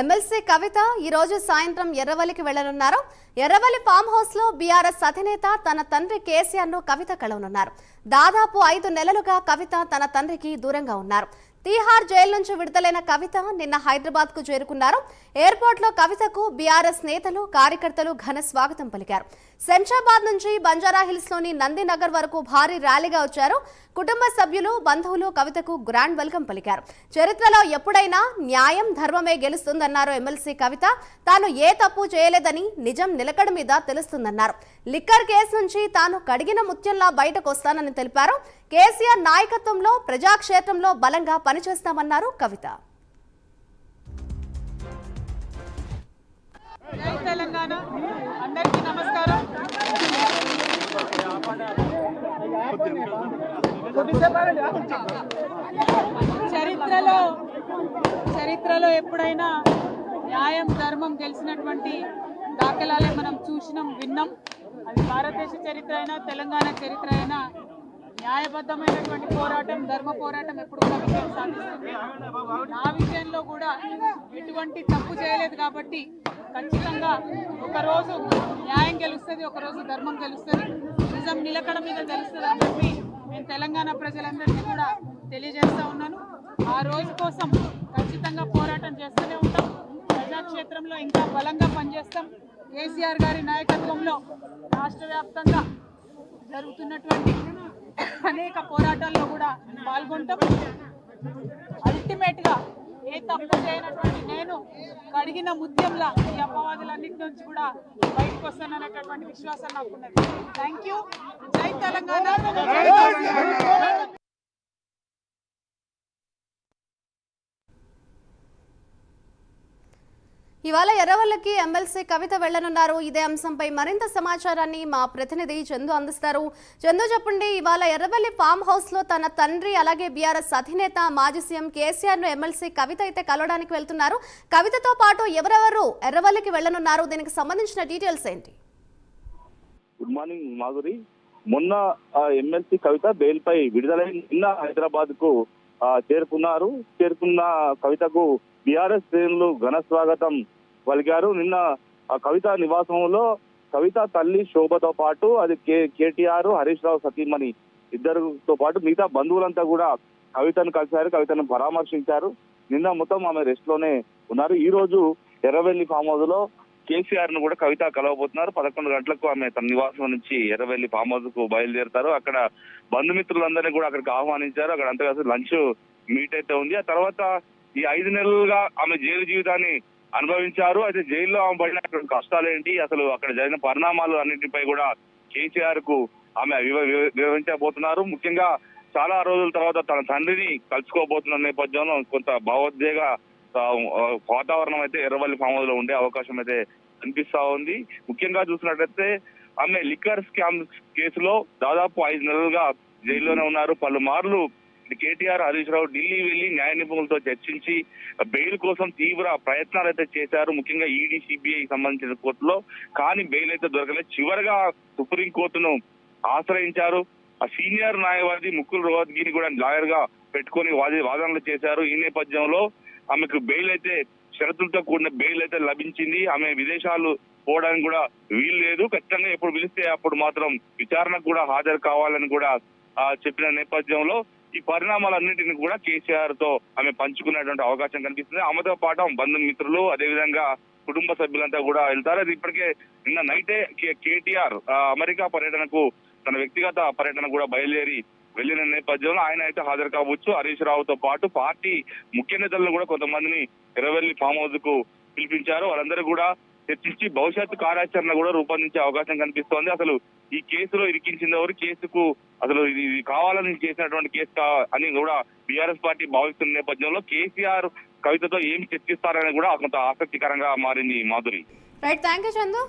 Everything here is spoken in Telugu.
ఎమ్మెల్సీ కవిత ఈరోజు సాయంత్రం ఎర్రవల్లికి వెళ్ళనున్నారు. ఎర్రవల్లి ఫామ్ హౌస్లో బీఆర్ఎస్ అధినేత తన తండ్రి కేసీఆర్ను కవిత కలవనున్నారు. దాదాపు ఐదు నెలలుగా కవిత తన తండ్రికి దూరంగా ఉన్నారు. తీహార్ జైలు నుంచి విడుదలైన కవిత నిన్న హైదరాబాద్కు చేరుకున్నారు. ఎయిర్పోర్ట్లో కవితకు బీఆర్ఎస్ నేతలు కార్యకర్తలు ఘన స్వాగతం పలికారు. శంషాబాద్ నుంచి బంజారా హిల్స్లోని నందినగర్ వరకు భారీ ర్యాలీగా వచ్చారు. కుటుంబ సభ్యులు బంధువులు కవితకు గ్రాండ్ వెల్కమ్ పలికారు. చరిత్రలో ఎప్పుడైనా న్యాయం ధర్మమే గెలుస్తుందన్నారు ఎమ్మెల్సీ కవిత. తాను ఏ తప్పు చేయలేదని నిజం నిలకడ మీద తెలుస్తుందన్నారు. లిక్కర్ కేసు నుంచి తాను కడిగిన ముత్యంలా బయటకు వస్తానని తెలిపారు. కేసీఆర్ నాయకత్వంలో ప్రజాక్షేత్రంలో బలంగా పనిచేస్తామన్నారు కవిత. తెలంగాణ. అందరికీ నమస్కారం. చరిత్రలో చరిత్రలో ఎప్పుడైనా న్యాయం ధర్మం గెలిచినటువంటి దాఖలాలే మనం చూసినాం విన్నాం. అది భారతదేశ చరిత్ర అయినా తెలంగాణ చరిత్ర అయినా న్యాయబద్ధమైనటువంటి పోరాటం ధర్మ పోరాటం ఎప్పుడు కూడా విజయం సాధిస్తుంది. నా విషయంలో కూడా ఎటువంటి తప్పు చేయలేదు కాబట్టి ఖచ్చితంగా ఒకరోజు న్యాయం గెలుస్తుంది ఒకరోజు ధర్మం గెలుస్తుంది. నిజం నిలకడ మీద గెలుస్తుంది అని చెప్పి నేను తెలంగాణ ప్రజలందరికీ కూడా తెలియజేస్తూ ఉన్నాను. ఆ రోజు కోసం ఖచ్చితంగా పోరాటం చేస్తూనే ఉంటాం. ప్రజాక్షేత్రంలో ఇంకా బలంగా పనిచేస్తాం. కేసీఆర్ గారి నాయకత్వంలో రాష్ట్ర వ్యాప్తంగా జరుగుతున్నటువంటి అనేక పోరాటాల్లో కూడా పాల్గొంటాం. అల్టిమేట్గా ఏ తప్పు చేయనటువంటి నేను కడిగిన ముద్యంలా ఈ అపవాదులన్నిటి నుంచి కూడా బయటకు వస్తాననేటటువంటి విశ్వాసం నాకున్నది. థ్యాంక్ యూ జై తెలంగాణ జై కేసీఆర్. ఇవాళ ఎర్రవల్లికి ఎమ్మెల్సీ కవిత వెళ్ళనున్నారు ఇదే అంశంపై మరింత సమాచారాన్ని మా ప్రతినిధి చందు అందిస్తారు. చందు చెప్పండి ఇవాళ ఎర్రవల్లి ఫామ్ హౌస్లో తన తండ్రి అలాగే బీఆర్ఎస్ అధినేత మాజీ సీఎం కేసీఆర్ను ఎమ్మెల్సీ కవిత అయితే కలవడానికి వెళ్తున్నారు. కవితతో పాటు ఎవరెవరు ఎర్రవల్లికి వెళ్ళనున్నారు దీనికి సంబంధించిన డీటెయిల్స్ ఏంటి? Good morning Madhuri. మొన్న ఎమ్మెల్సీ కవిత బెయిల్ పై విడుదలై నిన్న హైదరాబాద్కు చేరుకున్నారు. చేరుకున్న కవితకు బీఆర్ఎస్ శ్రేణులు ఘన స్వాగతం పలికారు. నిన్న ఆ కవిత నివాసంలో కవిత తల్లి శోభతో పాటు అది కే కేటీఆర్ హరీష్ రావు సతీమణి ఇద్దరుతో పాటు మిగతా బంధువులంతా కూడా కవితను కలిశారు. కవితను పరామర్శించారు. నిన్న మొత్తం ఆమె రెస్ట్లోనే ఉన్నారు. ఈ రోజు ఎర్రవెల్లి ఫామ్ హౌస్లో కేసీఆర్ను కూడా కవిత కలవబోతున్నారు. పదకొండు గంటలకు ఆమె తన నివాసం నుంచి ఎర్రవెల్లి ఫామ్ హౌస్కు బయలుదేరుతారు. అక్కడ బంధుమిత్రులందరినీ కూడా అక్కడికి ఆహ్వానించారు. అక్కడ అంతగా లంచ్ మీట్ అయితే ఉంది. ఆ తర్వాత ఈ ఐదు నెలలుగా ఆమె జైలు జీవితాన్ని అనుభవించారు. అయితే జైల్లో ఆమె పడిన కష్టాలు ఏంటి అసలు అక్కడ జరిగిన పరిణామాలు అన్నింటిపై కూడా కేసీఆర్కు ఆమె వివ- వివరించబోతున్నారు. ముఖ్యంగా చాలా రోజుల తర్వాత తన తండ్రిని కలుసుకోబోతున్న నేపథ్యంలో కొంత భావోద్వేగ వాతావరణం అయితే ఎర్రవల్లి ఫామ్ హౌస్లో ఉండే అవకాశం అయితే కనిపిస్తా ఉంది. ముఖ్యంగా చూసినట్లయితే ఆమె లిక్కర్ స్కామ్ కేసులో దాదాపు ఐదు నెలలుగా జైల్లోనే ఉన్నారు. పలుమార్లు కేటీఆర్ హరీష్ రావు ఢిల్లీ వెళ్ళి న్యాయ నిపుణులతో చర్చించి బెయిల్ కోసం తీవ్ర ప్రయత్నాలు అయితే చేశారు. ముఖ్యంగా ఈడీ సిబిఐ సంబంధించిన కోర్టులో కానీ బెయిల్ అయితే దొరకలేదు. చివరిగా సుప్రీం కోర్టును ఆశ్రయించారు. ఆ సీనియర్ న్యాయవాది ముకుల్ రోహత్గిని కూడా లాయర్గా పెట్టుకొని వాది వాదనలు చేశారు. ఈ నేపథ్యంలో ఆమెకు బెయిల్ అయితే షరతులతో కూడిన బెయిల్ అయితే లభించింది. ఆమె విదేశాలు పోవడానికి కూడా వీలు లేదు. ఖచ్చితంగా ఎప్పుడు పిలిస్తే అప్పుడు మాత్రం విచారణకు కూడా హాజరు కావాలని కూడా ఆ, చెప్పిన నేపథ్యంలో ఈ పరిణామాలన్నింటినీ కూడా కేసీఆర్తో ఆమె పంచుకునేటువంటి అవకాశం కనిపిస్తుంది. ఆమెతో పాటు ఆమె బంధుమిత్రులు అదేవిధంగా కుటుంబ సభ్యులంతా కూడా వెళ్తారు. అది ఇప్పటికే నిన్న నైటే కే- కేటీఆర్ అమెరికా పర్యటనకు తన వ్యక్తిగత పర్యటన కూడా బయలుదేరి వెళ్ళిన నేపథ్యంలో ఆయన అయితే హాజరు కావచ్చు. హరీష్ రావుతో పాటు పార్టీ ముఖ్య నేతలను కూడా కొంతమందిని ఎర్రవెల్లి ఫామ్ హౌస్కు పిలిపించారు. వాళ్ళందరూ కూడా చర్చించి భవిష్యత్తు కార్యాచరణ కూడా రూపొందించే అవకాశం కనిపిస్తోంది. అసలు ఈ కేసులో ఇరికించింది ఎవరు? కేసుకు అసలు ఇది కావాలని చేసినటువంటి కేసు అని కూడా బీఆర్ఎస్ పార్టీ భావిస్తున్న నేపథ్యంలో కేసీఆర్ కవితతో ఏం చర్చిస్తారని కూడా కొంత ఆసక్తికరంగా మారింది Madhuri. Right thank you Chandu.